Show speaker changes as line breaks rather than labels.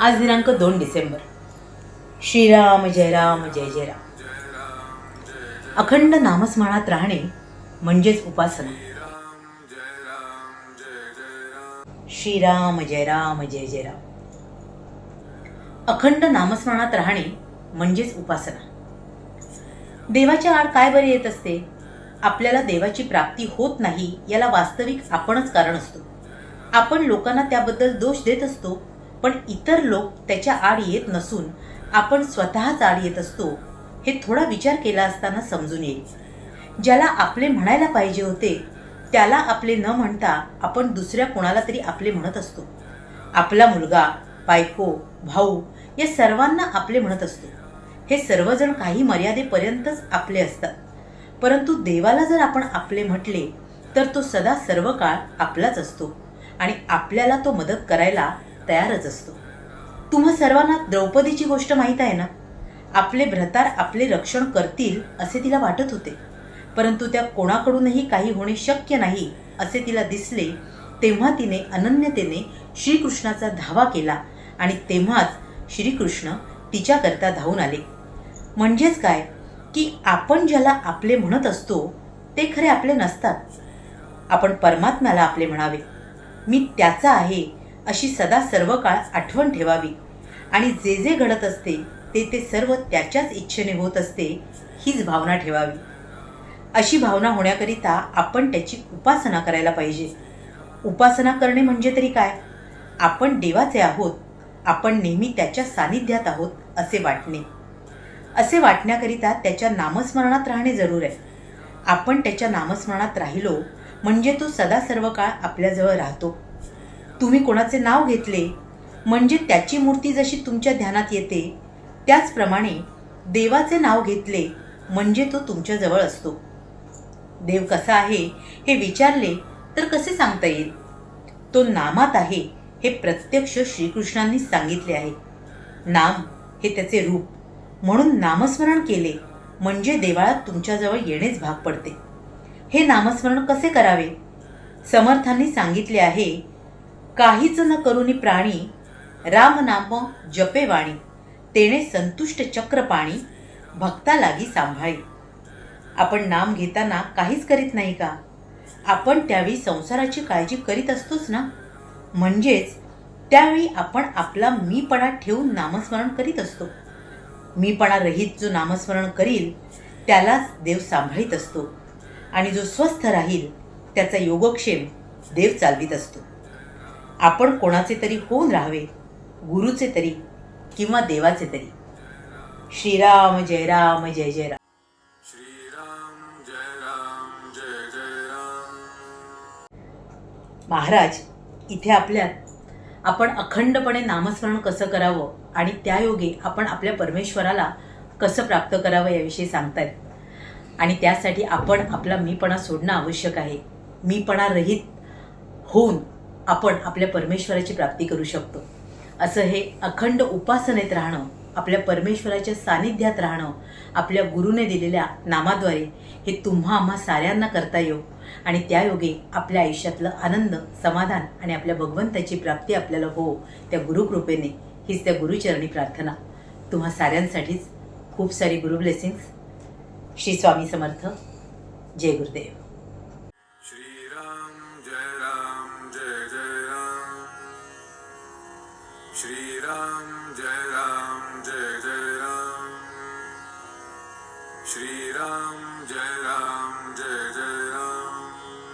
आज दिनांक दोन डिसेंबर. श्रीराम जय राम जय जय राम. अखंड नामस्मरणात राहणे म्हणजेच उपासना. श्रीराम जय राम जय जय राम. अखंड नामस्मरणात राहणे म्हणजेच उपासना. देवाच्या आड काय बरे येत असते? आपल्याला देवाची प्राप्ती होत नाही याला वास्तविक आपणच कारण असतो. आपण लोकांना त्याबद्दल दोष देत असतो पण इतर लोक त्याच्या आड येत नसून आपण स्वतःच आड येत असतो हे थोडा विचार केला असताना समजून येईल. ज्याला आपले म्हणायला पाहिजे होते त्याला आपले न म्हणता आपण दुसऱ्या कोणाला तरी आपले म्हणत असतो. आपला मुलगा बायको भाऊ या सर्वांना आपले म्हणत असतो. हे सर्वजण काही मर्यादेपर्यंतच आपले असतात. परंतु देवाला जर आपण आपले म्हटले तर तो सदा सर्व काळ आपलाच असतो आणि आपल्याला तो मदत करायला तयारच असतो. तुम्हा सर्वांना द्रौपदीची गोष्ट माहीत आहे ना? आपले भ्रतार आपले रक्षण करतील असे तिला वाटत होते. परंतु त्या कोणाकडूनही काही होणे शक्य नाही असे तिला दिसले तेव्हा तिने अनन्यतेने श्रीकृष्णाचा धावा केला आणि तेव्हाच श्रीकृष्ण तिच्याकरता धावून आले. म्हणजेच काय? की आपण ज्याला आपले म्हणत असतो ते खरे आपले नसतात. आपण परमात्म्याला आपले म्हणावे. मी त्याचा आहे अशी सदा सर्व काळ आठवण ठेवावी. आणि जे जे घडत असते ते ते सर्व त्याच्याच इच्छेने होत असते हीच भावना ठेवावी. अशी भावना होण्याकरिता आपण त्याची उपासना करायला पाहिजे. उपासना करणे म्हणजे तरी काय? आपण देवाचे आहोत आपण नेहमी त्याच्या सानिध्यात आहोत असे वाटणे. असे वाटण्याकरिता त्याच्या नामस्मरणात राहणे जरूर आहे. आपण त्याच्या नामस्मरणात राहिलो म्हणजे तो सदा सर्व काळ आपल्याजवळ राहतो. तुम्ही कोणाचे नाव घेतले म्हणजे त्याची मूर्ती जशी तुमच्या ध्यानात येते त्याचप्रमाणे देवाचे नाव घेतले म्हणजे तो तुमच्याजवळ असतो. देव कसा आहे हे विचारले तर कसे सांगता येईल? तो नामात आहे हे प्रत्यक्ष श्रीकृष्णांनी सांगितले आहे. नाम हे त्याचे रूप. म्हणून नामस्मरण केले म्हणजे देवाळात तुमच्याजवळ येणेच भाग पडते. हे नामस्मरण कसे करावे? समर्थांनी सांगितले आहे काहीच न करुनी प्राणी राम नाम जपे वाणी तेणे संतुष्ट चक्र पाणी भक्ता लागी सांभाळी. आपण नाम घेताना काहीच करीत नाही का? आपण त्यावेळी संसाराची काळजी करीत असतोच ना? म्हणजेच त्यावेळी आपण आपला मीपणा ठेवून नामस्मरण करीत असतो. मीपणा रहित जो नामस्मरण करील त्यालाच देव सांभाळीत असतो. आणि जो स्वस्थ राहील त्याचा योगक्षेम देव चालवित असतो. आपण कोणाचे तरी होऊन राहावे गुरुचे तरी किंवा देवाचे तरी. श्रीराम जय राम जय जय राम.
श्रीराम जय राम जय जय राम.
महाराज इथे आपल्यात आपण अखंडपणे नामस्मरण कसं करावं आणि त्यायोगे आपण आपल्या परमेश्वराला कसं प्राप्त करावं याविषयी सांगतायत. आणि त्यासाठी आपण आपला मीपणा सोडणं आवश्यक आहे. मीपणा रहित होऊन आपण आपल्या परमेश्वराची प्राप्ती करू शकतो. असं हे अखंड उपासनेत राहणं आपल्या परमेश्वराच्या सानिध्यात राहणं आपल्या गुरुने दिलेल्या नामाद्वारे हे तुम्हा आम्हा साऱ्यांना करता येऊ आणि त्यायोगे आपल्या आयुष्यातलं आनंद समाधान आणि आपल्या भगवंताची प्राप्ती आपल्याला हो त्या गुरुकृपेने हीच त्या गुरुचरणी प्रार्थना. तुम्हा साऱ्यांसाठीच खूप सारी गुरु ब्लेसिंग्स. श्री स्वामी समर्थ. जय गुरुदेव.
श्रीराम जय राम